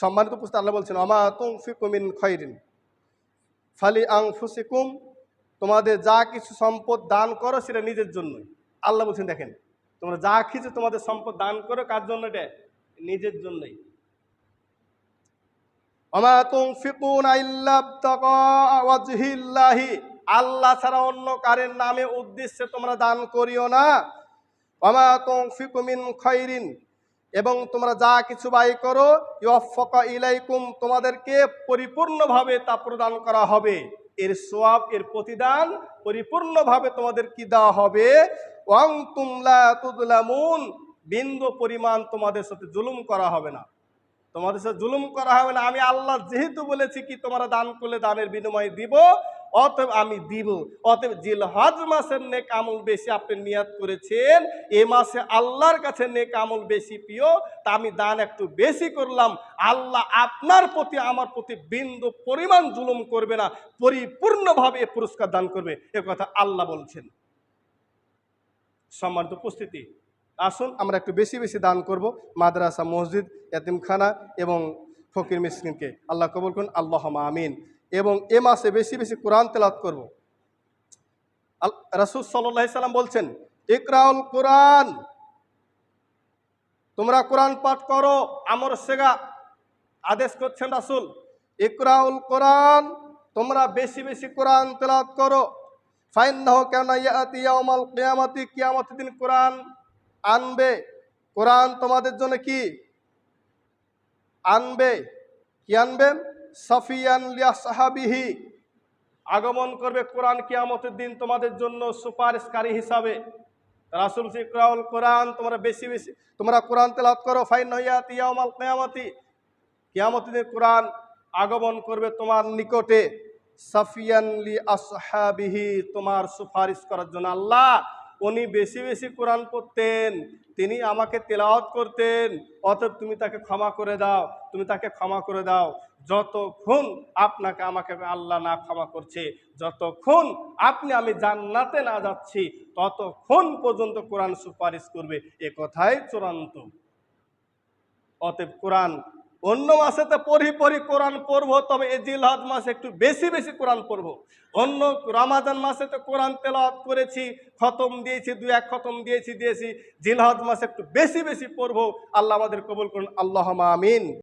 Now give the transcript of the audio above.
সম্মানিত পুস্তক আল্লাহ বলছেন তুম ফিকুমিন খৈরিন ফালি আং ফুসিকুম তোমাদের যা কিছু সম্পদ দান করো সেটা নিজের জন্যই। আল্লাহ বলছেন, দেখেন, তোমরা যা কিছু তোমাদের সম্পদ দান করো, কার জন্য এটা? নিজের জন্যই। আমা তুম ফিকুন ওয়াজহিল্লাহি। আল্লাহ ছাড়া অন্য কারের নামে উদ্দেশ্যে তোমরা দান করিও না। তুম ফিকুমিন খৈরিন এবং তোমরা যা কিছু ব্যয় করো ইলাইকুম, তোমাদেরকে পরিপূর্ণভাবে তা প্রদান করা হবে। এর সোয়াব, এর প্রতিদান পরিপূর্ণভাবে তোমাদের কি দেওয়া হবে? ওয়াং তুমলা তুদলামুন বিন্দু পরিমাণ তোমাদের সাথে জুলুম করা হবে না। তোমাদের সাথে জুলুম করা হবে না। আমি আল্লাহ যেহেতু বলেছি কি, তোমরা দান করলে দানের বিনিময়ে দিব। অতএব আমি দিব। অতএব জিল হজ মাসের নেক আমল বেশি আপনি নিয়াত করেছেন, এ মাসে আল্লাহর কাছে নেক আমল বেশি প্রিয়, তা আমি দান একটু বেশি করলাম। আল্লাহ আপনার প্রতি, আমার প্রতি বিন্দু পরিমাণ জুলুম করবে না, পরিপূর্ণভাবে এ পুরস্কার দান করবে, এ কথা আল্লাহ বলছেন। সম্মানিত উপস্থিতি, আসুন আমরা একটু বেশি বেশি দান করব, মাদ্রাসা, মসজিদ, এতিমখানা এবং ফকির মিসকিনকে। আল্লাহ কবুল করুন আল্লাহ আমিন। এবং এ মাসে বেশি বেশি কোরআন তেলাত করব। রাসুল সাল্লাহ সাল্লাম বলছেন, ইকরাউল কোরআন, তোমরা কোরআন পাঠ করো, আমর সেগা, আদেশ করছেন রাসুল। ইকরাউল কোরআন, তোমরা বেশি বেশি কোরআন তেলাত করো। ফাইন না হোক কেন ইয়াতি ইয়ামাল কিয়ামতি দিন কোরআন আনবে। কোরআন তোমাদের জন্য কি? আনবে। কি আনবে সাফিয়ান লিয়া সাহাবিহি, আগমন করবে কোরআন কিয়ামতের দিন তোমাদের জন্য সুপারিশকারী হিসাবে। রাসুল সিকরাউল কোরআন, তোমরা বেশি বেশি, তোমরা কোরআন তেলাত করো, ফাইন হইয়াত ইয়ামাল কিয়ামতি। কিয়ামতের দিন কোরআন আগমন করবে তোমার নিকটে। সাফিয়ান লি আসহাবিহি তোমার সুপারিশ করার জন্য। আল্লাহ, উনি বেশি বেশি কোরআন পড়তেন, তিনি আমাকে তেলাওয়াত করতেন, অতএব তুমি তাকে ক্ষমা করে দাও, তুমি তাকে ক্ষমা করে দাও। যতক্ষণ আপনাকে আমাকে আল্লাহ না ক্ষমা করছে, যতক্ষণ আপনি আমি জান্নাতে না যাচ্ছি, ততক্ষণ পর্যন্ত কোরআন সুপারিশ করবে, এ কথাই চূড়ান্ত। অতএব কোরআন অন্য মাসে তো পড়ি পড়ি কোরআন পড়ব, তবে এই জিলহজ মাসে একটু বেশি বেশি কোরআন পড়ব। অন্য রামাজান মাসে তো কোরআন তেলাওয়াত করেছি, খতম দিয়েছি, দু এক খতম দিয়েছি দিয়েছি, জিলহজ মাসে একটু বেশি বেশি পড়ব। আল্লাহ আমাদের কবুল করুন। আল্লাহ আমিন।